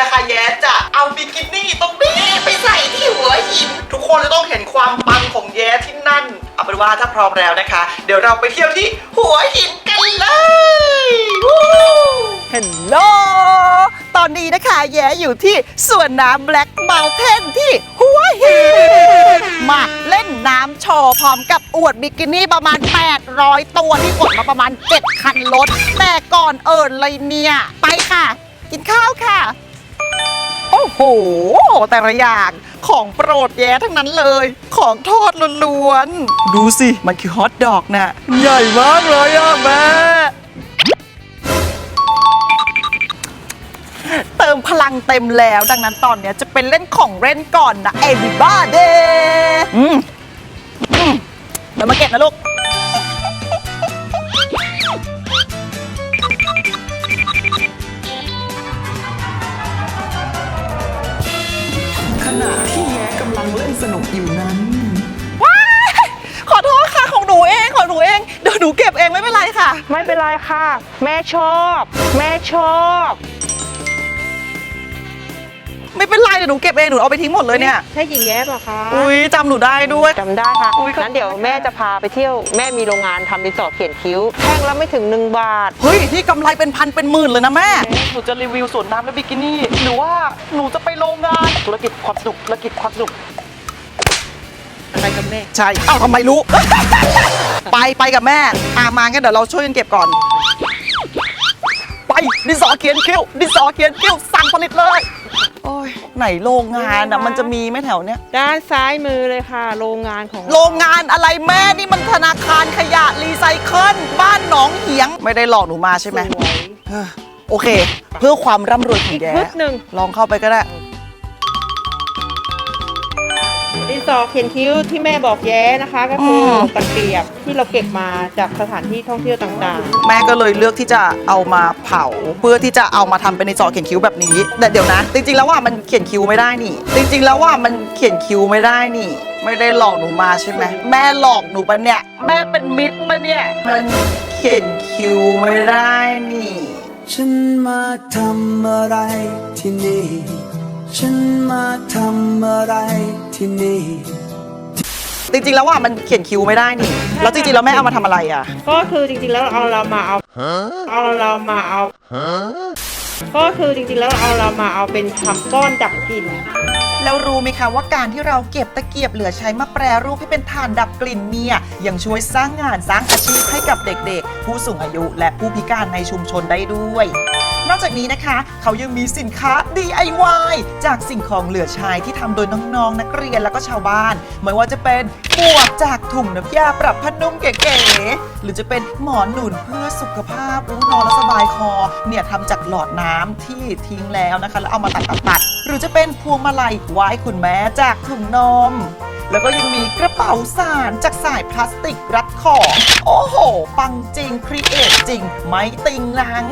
นะคะ แย้จะเอาบิกินี่ตรงนี้ไปใส่ที่หัวหิน ทุกคนจะต้องเห็นความปังของแย้ที่นั่น เอาเป็นว่าถ้าพร้อมแล้วนะคะ เดี๋ยวเราไปเที่ยวที่หัวหินกันเลยวู้เฮลโลตอนนี้นะคะ แย้อยู่ที่สวนน้ำ Black Mountain ที่หัวหินมาเล่นน้ำโชว์พร้อมกับอวดบิกินี่ประมาณ 800 ตัวที่ขนมาประมาณ 7 คันรถแต่ก่อนเอิญเลยเนี่ย ไปค่ะ กินข้าวค่ะ โอ้โห แต่ละอย่างของโปรดแย้ทั้งนั้นเลย ของทอดล้วนๆ ดูสิ มันคือฮอทดอกนะใหญ่มากเลยอะแม่เติมพลังเต็มแล้ว ดังนั้นตอนเนี้ยจะเป็นเล่นของเล่นก่อนนะ everybody อืมอืมเดี๋ยวมาเก็บนะลูก สนุกอยู่นั้น ว้ายขอโทษค่ะของหนูเองของหนูเอง เดี๋ยวหนูเก็บเองไม่เป็นไรค่ะ ไม่เป็นไรค่ะ แม่ชอบ แม่ชอบไม่เป็นไรเดี๋ยวหนูเก็บเองหนูเอาไปทิ้งหมดเลยเนี่ย ใช่หญิงแย้ป่ะคะอุ้ยจำหนูได้ด้วยจำได้ค่ะอุ๊ยขอบคุณงั้นเดี๋ยวแม่จะพาไปเที่ยวแม่มีโรงงานทำรีสอร์ทเขียนคิ้วแท่งละไม่ถึง 1 บาท เฮ้ยนี่กำไรเป็นพันเป็นหมื่นเลยนะแม่ หนูจะรีวิวสวนน้ำและบิกินี่ หรือว่าหนูจะไปโรงงานธุรกิจความสนุกธุรกิจความสนุกอะ ไรกับแม่ ใช่ เอ้าทำไมรู้ ไปไปกับแม่อามางั้นเดี๋ยวเราช่วยกันเก็บก่อน ไปดินสอเขียนคิ้วดินสอเขียนคิ้วสั่งผลิตเลย โอ้ยไหนโรงงานอะมันจะมีไหมแถวเนี้ย ด้านซ้ายมือเลยค่ะ โรงงานของโรงงานอะไรแม่นี่มันธนาคารขยะรีไซเคิลบ้านหนองเหียง ไม่ได้หลอกหนูมาใช่ไหม สวยเฮ้อโอเค เพื่อความร่ำรวยของแกนิดหนึ่ง ลองเข้าไปก็ได้ รีสอร์ทเขียนคิ้วที่แม่บอกแย้นะคะ ก็คืออม ตะเกียบที่เราเก็บมาจากสถานที่ท่องเที่ยวต่างแม่ก็เลยเลือกที่จะเอามาเผา เพื่อที่จะเอามาทำเป็นในจอเขียนคิ้วแบบนี้แต่เดี๋ยวนะ จริงๆแล้วว่ามันเขียนคิ้วไม่ได้นี่ จริงๆแล้วว่ามันเขียนคิ้วไม่ได้นี่ ไม่ได้หลอกหนูมาใช่ไหมแม่หลอกหนูปะเนี่ย แม่เป็นมิตรปะเนี่ย มันเขียนคิ้วไม่ได้นี่ ฉันมาทำอะไรที่นี่ ฉันมาทำอะไร ที่นี่ จริงๆแล้วว่ามันเขียนคิ้วไม่ได้นี่ แล้วจริงๆแล้วแม่เอามาทำอะไรอะๆก็คือจริงๆแล้วเอาเรามาเอาเอาเรามาเอาก็คือจริงๆแล้วเอาเรามาเอาเป็นทำก้อนดับกลิ่น แล้วรู้ไหมคะว่าการที่เราเก็บตะเกียบเหลือใช้มาแปรรูปให้เป็นถ่านดับกลิ่นเนี่ยยังช่วยสร้างงานสร้างอาชีพให้กับเด็กๆ ผู้สูงอายุและผู้พิการในชุมชนได้ด้วย นอกจากนี้นะคะ เขายังมีสินค้า DIY จากสิ่งของเหลือใช้ที่ทำโดยน้องๆ นักเรียนแล้วก็ชาวบ้าน ไม่ว่าจะเป็นหมวกจากถุงน้ำยาปรับผ้านุ่มเก๋ๆหรือจะเป็นหมอนหนุนเพื่อสุขภาพรู้นอนแล้วสบายคอ เนี่ยทำจากหลอดน้ำที่ทิ้งแล้วนะคะ แล้วเอามาตัดตัดหรือจะเป็นพวงมาลัยไว้คุณแม่จากถุงนมแล้วก็ยังมีกระเป๋าสารจากสายพลาสติกรัดคอโอ้โห ปังจริง ครีเอทจริง ไม่ติงนัง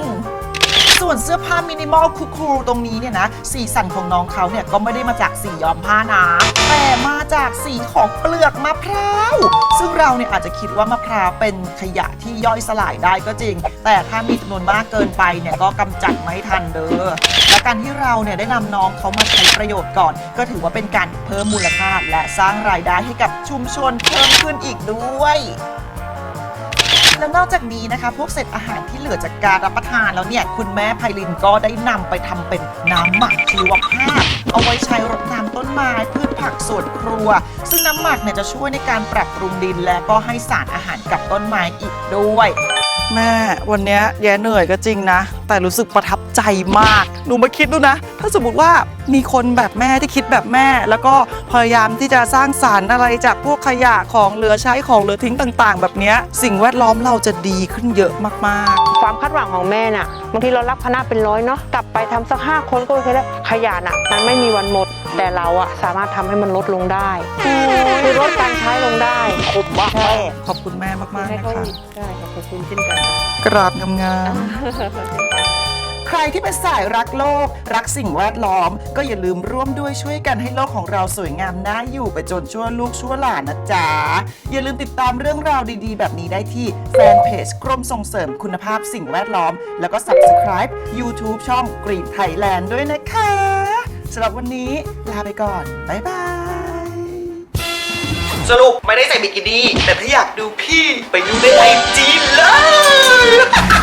ส่วนเสื้อผ้ามินิมอลคูลๆตรงนี้เนี่ยนะ สีสันของน้องเขาเนี่ยก็ไม่ได้มาจากสีย้อมผ้านะ แต่มาจากสีของเปลือกมะพร้าว ซึ่งเราเนี่ยอาจจะคิดว่ามะพร้าวเป็นขยะที่ย่อยสลายได้ก็จริง แต่ถ้ามีจำนวนมากเกินไปเนี่ยก็กำจัดไม่ทันเด้อ และการที่เราเนี่ยได้นำน้องเขามาใช้ประโยชน์ก่อน ก็ถือว่าเป็นการเพิ่มมูลค่าและสร้างรายได้ให้กับชุมชนเพิ่มขึ้นอีกด้วย แล้วนอกจากนี้นะคะ พวกเศษอาหารที่เหลือจากการรับประทานแล้วเนี่ย คุณแม่ไพลินก็ได้นำไปทำเป็นน้ำหมักชีวภาพ เอาไว้ใช้รดน้ำต้นไม้พืชผักสวนครัว ซึ่งน้ำหมักเนี่ยจะช่วยในการปรับปรุงดินและก็ให้สารอาหารกับต้นไม้อีกด้วย แม่วันนี้แย่เหนื่อยก็จริงนะ แต่รู้สึกประทับใจมาก หนูมาคิดดูนะ ถ้าสมมติว่ามีคนแบบแม่ที่คิดแบบแม่ แล้วก็พยายามที่จะสร้างสารรค์อะไรจากพวกขยะของเหลือใช้ของเหลือทิ้งต่าง ๆ แบบนี้สิ่งแวดล้อมเราจะดีขึ้นเยอะมาก ความคาดหวังของแม่น่ะบางทีเรารับคณะเป็นร้อยเนาะกลับไปทำสักห้าคนก็โอเคแล้วขยะน่ะมันไม่มีวันหมด แต่เราอะสามารถทำให้มันลดลงได้คือลดการใช้ลงได้ๆคมมากแม่ขอบคุณแม่มากๆให้นะเขาคะได้ขอบคุณเช่นกันกราบงามๆใค รที่เป็นสายรักโลก รักสิ่งแวดล้อม ก็อย่าลืมร่วมด้วยช่วยกันให้โลกของเราสวยงามน่าอยู่ไปจนชั่วลูกชั่วหลานนะจ๊ะ อย่าลืมติดตามเรื่องราวดีๆ แบบนี้ได้ที่แฟนเพจกรมส่งเสริมคุณภาพสิ่งแวดล้อม แล้วก็ Subscribe YouTube ช่อง Green Thailand ด้วยนะคะสำหรับวันนี้ลาไปก่อน บ๊ายบาย สรุปไม่ได้ใส่บิกินี่แต่ถ้าอยากดูพี่ไปดูในไอจีเลย